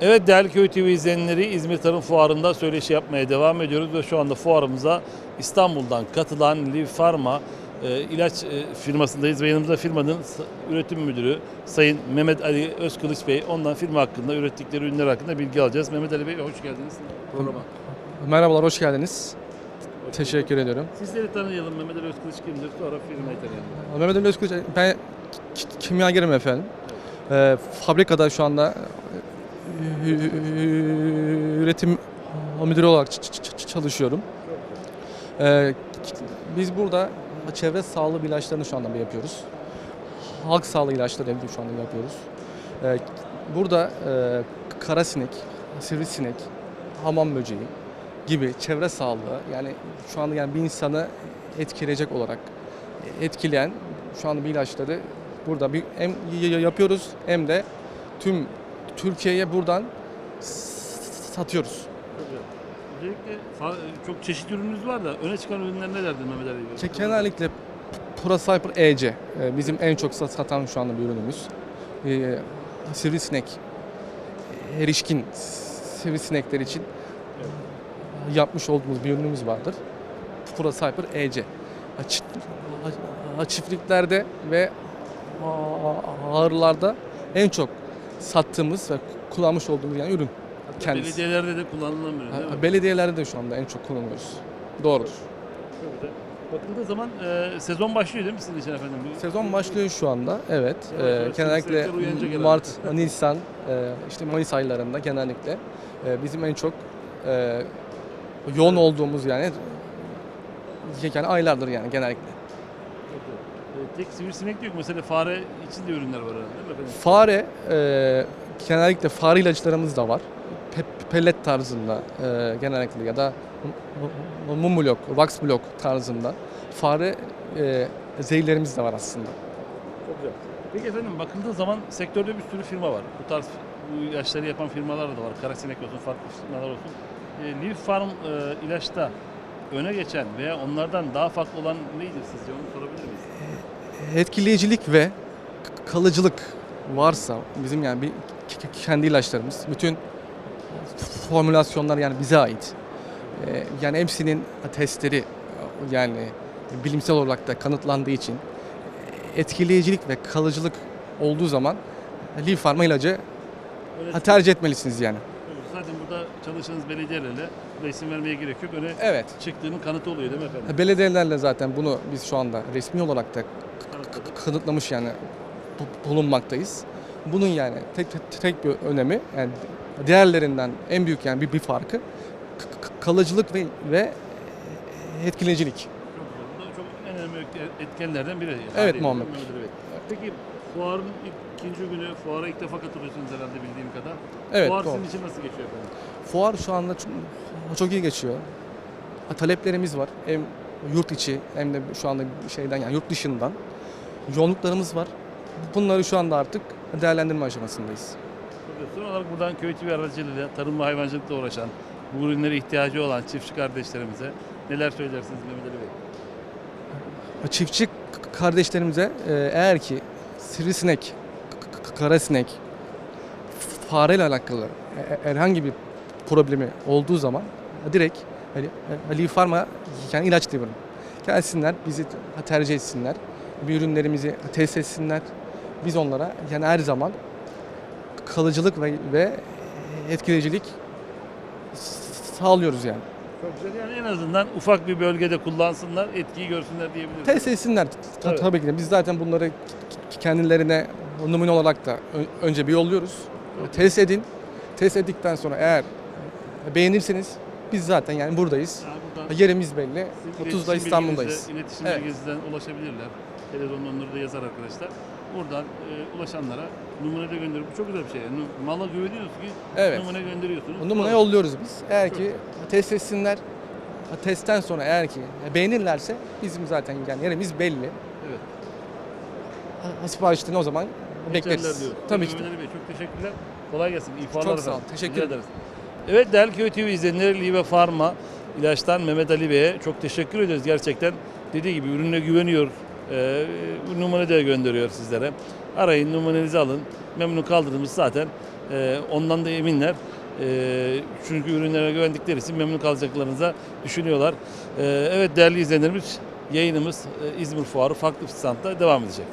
Evet değerli Köy TV izleyenleri İzmir Tarım Fuarı'nda söyleşi yapmaya devam ediyoruz ve şu anda fuarımıza İstanbul'dan katılan Liv Pharma e, ilaç e, firmasındayız ve yanımızda firmanın üretim müdürü Sayın Mehmet Ali Özkılıç Bey. Ondan firma hakkında, ürettikleri ürünler hakkında bilgi alacağız. Mehmet Ali Bey hoş geldiniz. Programa. Merhabalar, hoş geldiniz. Teşekkür ediyorum. Sizleri tanıyalım. Mehmet Ali Özkılıç kimdir? Sonra firmayı tanıyalım. Mehmet Ali Özkılıç, ben ki- kimyagerim efendim. Ee, fabrikada şu anda e, üretim müdürü olarak çalışıyorum. Ee, biz burada çevre sağlığı ilaçlarını şu anda yapıyoruz. Halk sağlığı ilaçları elde şu anda yapıyoruz. Ee, burada e, kara sinek, sivrisinek, hamam böceği gibi çevre sağlığı yani şu anda yani bir insanı etkileyecek olarak etkileyen şu anda bir ilaçları burada bir hem yapıyoruz hem de tüm Türkiye'ye buradan satıyoruz. Özellikle çok çeşitli ürününüz var da öne çıkan ürünler nelerdir Mehmet Ali Bey? Genellikle Procyper EC e, bizim en çok sat- satan şu anda bir ürünümüz. Ee, sivrisinek, erişkin sivrisinekler için yapmış olduğumuz bir ürünümüz vardır. Procyper EC. Çiftliklerde ve ağırlarda en çok sattığımız ve kullanmış olduğumuz yani ürün kendisi. Belediyelerde de kullanılan bir ürün değil mi? Belediyelerde de şu anda en çok kullanıyoruz. Doğrudur. Çok güzel. Bakıldığı zaman e, sezon başlıyor değil mi sizin için efendim? Sezon başlıyor şu anda. Evet. Yavaş Ee, yavaş genellikle uyanacak herhalde. Mart, Nisan, e, işte Mayıs aylarında genellikle e, bizim en çok e, yoğun olduğumuz yani yani aylardır yani genellikle. E, tek sivrisinek de yok. Mesela fare için de ürünler var herhalde değil mi efendim? Fare e, genellikle fare ilaçlarımız da var. Pe- pellet tarzında e, genellikle ya da mum blok, wax blok tarzında fare e, zehirlerimiz de var aslında. Çok güzel. Peki efendim bakıldığı zaman sektörde bir sürü firma var. Bu tarz bu ilaçları yapan firmalar da var. Karasinek olsun, farklı firmalar olsun. E, Liv Farm e, ilaçta öne geçen veya onlardan daha farklı olan neydi sizce? Onu sorabilir miyiz? etkileyicilik ve kalıcılık varsa bizim yani bir kendi ilaçlarımız bütün formülasyonlar yani bize ait. Ee, yani hepsinin testleri yani bilimsel olarak da kanıtlandığı için etkileyicilik ve kalıcılık olduğu zaman Liv Pharma ilacı tercih etmelisiniz yani. Zaten burada çalıştığınız belediyelerle burada isim vermeye gerek yok. Öne Evet. çıktığının kanıtı oluyor değil mi efendim? Belediyelerle zaten bunu biz şu anda resmi olarak da kanıtlamış yani bu- bulunmaktayız. Bunun yani tek tek, tek bir önemi yani diğerlerinden en büyük yani bir, bir farkı kalıcılık ve ve etkileyicilik. Çok güzel. Bu da çok en önemli etke- etkenlerden biri. Evet, Haliyle, Muhammed. Peki fuarın ikinci günü fuara ilk defa katılıyorsunuz herhalde bildiğim. Evet, Fuar doğru. sizin için nasıl geçiyor efendim? Fuar şu anda çok, çok iyi geçiyor. Ha, Taleplerimiz var. Hem yurt içi hem de şu anda şeyden yani yurt dışından yoğunluklarımız var. Bunları şu anda artık değerlendirme aşamasındayız. Son olarak buradan köy TV aracılığıyla tarım ve hayvancılıkla uğraşan, bu ürünlere ihtiyacı olan çiftçi kardeşlerimize neler söylersiniz Mehmet Ali Bey? Çiftçi kardeşlerimize e, eğer ki sivrisinek, karasinek, fareyle alakalı e- e- herhangi bir problemi olduğu zaman direkt Ali, Ali Pharma yani ilaç diyorum. Gelsinler bizi tercih etsinler. Bir ürünlerimizi test etsinler. Biz onlara yani her zaman kalıcılık ve, ve etkileyicilik sağlıyoruz yani. Çok güzel. Yani en azından ufak bir bölgede kullansınlar, etkiyi görsünler diyebiliriz. Test etsinler Evet. tabii ki de. Biz zaten bunları kendilerine numune olarak da önce bir yolluyoruz. Test edin. Test ettikten sonra eğer beğenirseniz biz zaten yani buradayız. Yani buradan Yerimiz belli. sizin 30'da iletişim İstanbul'dayız. bilginize, İletişim Evet. bilginizden ulaşabilirler. Telefonun onları da yazar arkadaşlar. Buradan e, ulaşanlara numune de gönderip bu çok güzel bir şey. Yani mala güveniyorsunuz ki Evet. numune gönderiyorsunuz. Numune yolluyoruz biz. Eğer ki test etsinler. Testten sonra eğer ki beğenirlerse bizim zaten yani yerimiz belli. Evet. Ha- Siparişlerini o zaman bekleriz. diyoruz. Tabii ki de. Mehmet Ali Bey çok teşekkürler. Kolay gelsin. İyi fuarlar Çok sağ olun. efendim. Teşekkür Rica ederim. ederiz. Evet değerli Köy TV izleyenleri Live Pharma ilaçtan Mehmet Ali Bey'e çok teşekkür ediyoruz. Gerçekten dediği gibi ürüne güveniyor. Ee, numune de gönderiyor sizlere. Arayın numunenizi alın. Memnun kaldığımız zaten E, ondan da eminler. E, çünkü ürünlere güvendikleri için memnun kalacaklarınıza düşünüyorlar. E, evet değerli izleyenlerimiz yayınımız e, İzmir Fuarı farklı bir standta devam edecek.